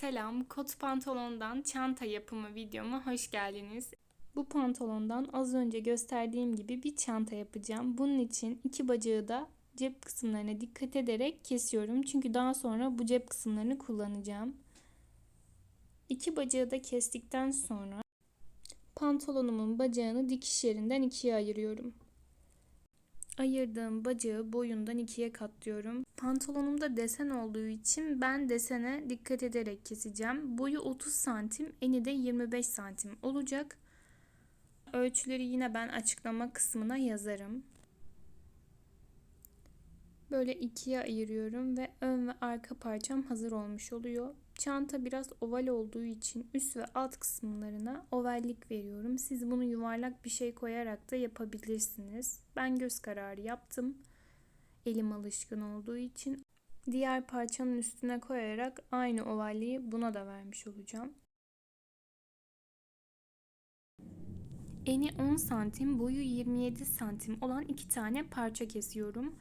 Selam, kot pantolondan çanta yapımı videoma hoş geldiniz. Bu pantolondan az önce gösterdiğim gibi bir çanta yapacağım. Bunun için iki bacağı da cep kısımlarına dikkat ederek kesiyorum. Çünkü daha sonra bu cep kısımlarını kullanacağım. İki bacağı da kestikten sonra pantolonumun bacağını dikiş yerinden ikiye ayırıyorum. Ayırdığım bacağı boyundan ikiye katlıyorum. Pantolonumda desen olduğu için ben desene dikkat ederek keseceğim. Boyu 30 santim, eni de 25 santim olacak. Ölçüleri yine ben açıklama kısmına yazarım. Böyle ikiye ayırıyorum ve ön ve arka parçam hazır olmuş oluyor. Çanta biraz oval olduğu için üst ve alt kısımlarına ovallik veriyorum. Siz bunu yuvarlak bir şey koyarak da yapabilirsiniz. Ben göz kararı yaptım. Elim alışkın olduğu için. Diğer parçanın üstüne koyarak aynı ovalliği buna da vermiş olacağım. Eni 10 santim, boyu 27 santim olan iki tane parça kesiyorum.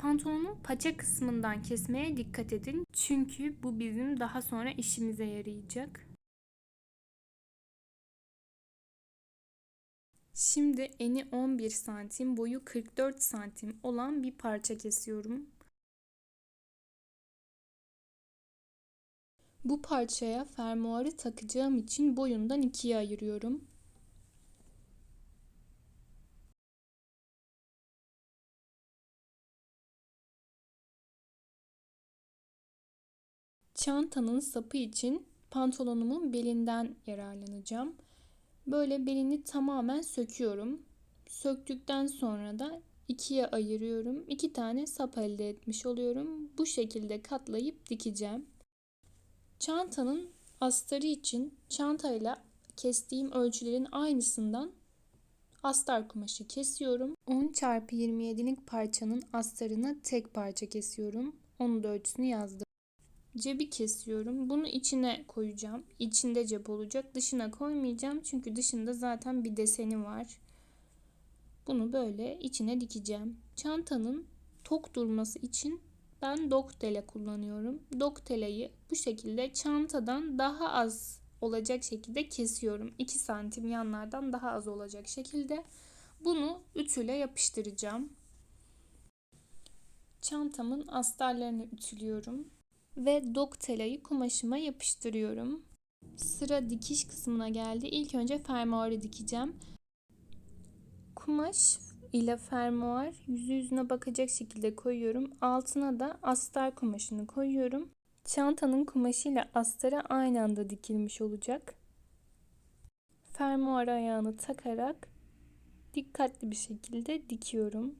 Pantolonun paça kısmından kesmeye dikkat edin. Çünkü bu bizim daha sonra işimize yarayacak. Şimdi eni 11 santim, boyu 44 santim olan bir parça kesiyorum. Bu parçaya fermuarı takacağım için boyundan ikiye ayırıyorum. Çantanın sapı için pantolonumun belinden yararlanacağım. Böyle belini tamamen söküyorum. Söktükten sonra da ikiye ayırıyorum. İki tane sap elde etmiş oluyorum. Bu şekilde katlayıp dikeceğim. Çantanın astarı için çantayla kestiğim ölçülerin aynısından astar kumaşı kesiyorum. 10 çarpı 27'lik parçanın astarını tek parça kesiyorum. Onun da ölçüsünü yazdım. Cebi kesiyorum. Bunu içine koyacağım. İçinde cep olacak. Dışına koymayacağım. Çünkü dışında zaten bir deseni var. Bunu böyle içine dikeceğim. Çantanın tok durması için ben doktele kullanıyorum. Doktelayı bu şekilde çantadan daha az olacak şekilde kesiyorum. 2 santim yanlardan daha az olacak şekilde. Bunu ütüyle yapıştıracağım. Çantamın astarlarını ütülüyorum ve doktelayı kumaşıma yapıştırıyorum. Sıra dikiş kısmına geldi. İlk önce fermuarı dikeceğim. Kumaş ile fermuar yüzü yüzüne bakacak şekilde koyuyorum. Altına da astar kumaşını koyuyorum. Çantanın kumaşı ile astarı aynı anda dikilmiş olacak. Fermuar ayağını takarak dikkatli bir şekilde dikiyorum.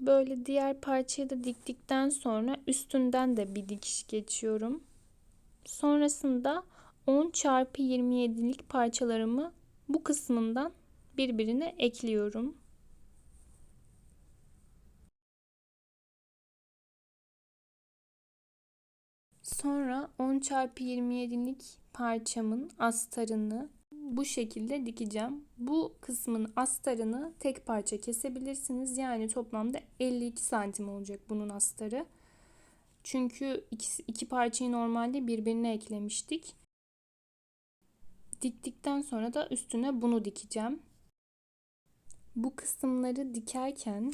Böyle diğer parçayı da diktikten sonra üstünden de bir dikiş geçiyorum. Sonrasında 10 çarpı 27'lik parçalarımı bu kısmından birbirine ekliyorum. Sonra 10 çarpı 27'lik parçamın astarını bu şekilde dikeceğim. Bu kısmın astarını tek parça kesebilirsiniz. Yani toplamda 52 santim olacak bunun astarı. Çünkü iki, iki parçayı normalde birbirine eklemiştik. Diktikten sonra da üstüne bunu dikeceğim. Bu kısımları dikerken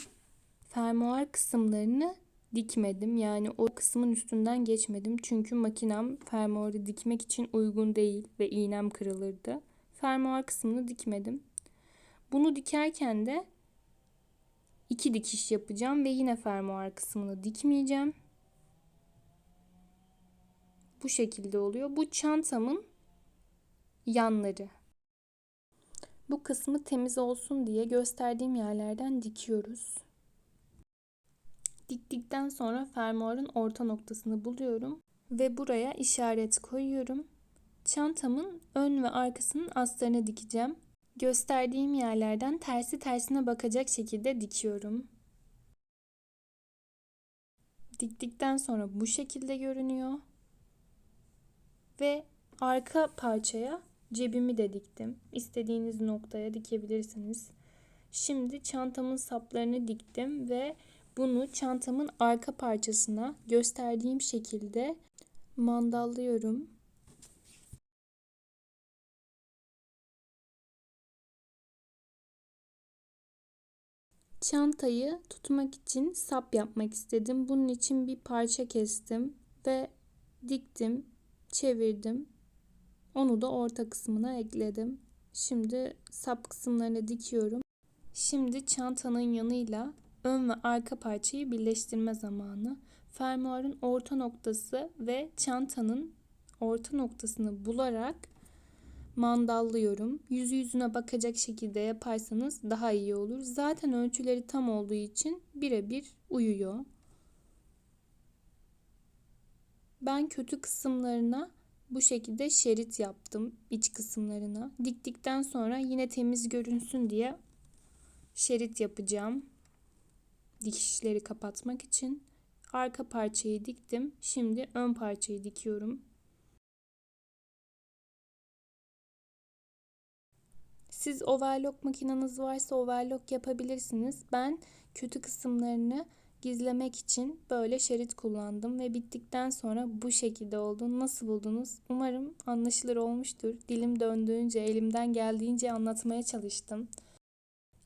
fermuar kısımlarını dikmedim. Yani o kısmın üstünden geçmedim. Çünkü makinem fermuarı dikmek için uygun değil ve iğnem kırılırdı fermuar kısmını dikmedim. Bunu dikerken de iki dikiş yapacağım ve yine fermuar kısmını dikmeyeceğim. Bu şekilde oluyor. Bu çantamın yanları. Bu kısmı temiz olsun diye gösterdiğim yerlerden dikiyoruz. Diktikten sonra fermuarın orta noktasını buluyorum ve buraya işaret koyuyorum. Çantamın ön ve arkasının astarını dikeceğim. Gösterdiğim yerlerden tersi tersine bakacak şekilde dikiyorum. Diktikten sonra bu şekilde görünüyor. Ve arka parçaya cebimi de diktim. İstediğiniz noktaya dikebilirsiniz. Şimdi çantamın saplarını diktim ve bunu çantamın arka parçasına gösterdiğim şekilde mandallıyorum. Çantayı tutmak için sap yapmak istedim. Bunun için bir parça kestim ve diktim, çevirdim. Onu da orta kısmına ekledim. Şimdi sap kısımlarını dikiyorum. Şimdi çantanın yanıyla ön ve arka parçayı birleştirme zamanı. Fermuarın orta noktası ve çantanın orta noktasını bularak mandallıyorum. Yüzü yüzüne bakacak şekilde yaparsanız daha iyi olur. Zaten ölçüleri tam olduğu için birebir uyuyor. Ben kötü kısımlarına bu şekilde şerit yaptım iç kısımlarına. Diktikten sonra yine temiz görünsün diye şerit yapacağım. Dikişleri kapatmak için. Arka parçayı diktim. Şimdi ön parçayı dikiyorum. Siz overlock makineniz varsa overlock yapabilirsiniz. Ben kötü kısımlarını gizlemek için böyle şerit kullandım ve bittikten sonra bu şekilde oldu. Nasıl buldunuz? Umarım anlaşılır olmuştur. Dilim döndüğünce, elimden geldiğince anlatmaya çalıştım.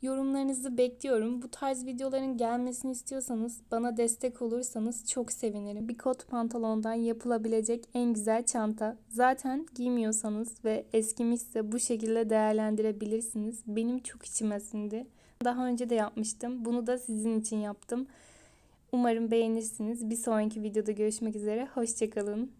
Yorumlarınızı bekliyorum. Bu tarz videoların gelmesini istiyorsanız bana destek olursanız çok sevinirim. Bir kot pantolondan yapılabilecek en güzel çanta. Zaten giymiyorsanız ve eskimişse bu şekilde değerlendirebilirsiniz. Benim çok içime sindi. Daha önce de yapmıştım. Bunu da sizin için yaptım. Umarım beğenirsiniz. Bir sonraki videoda görüşmek üzere. Hoşçakalın.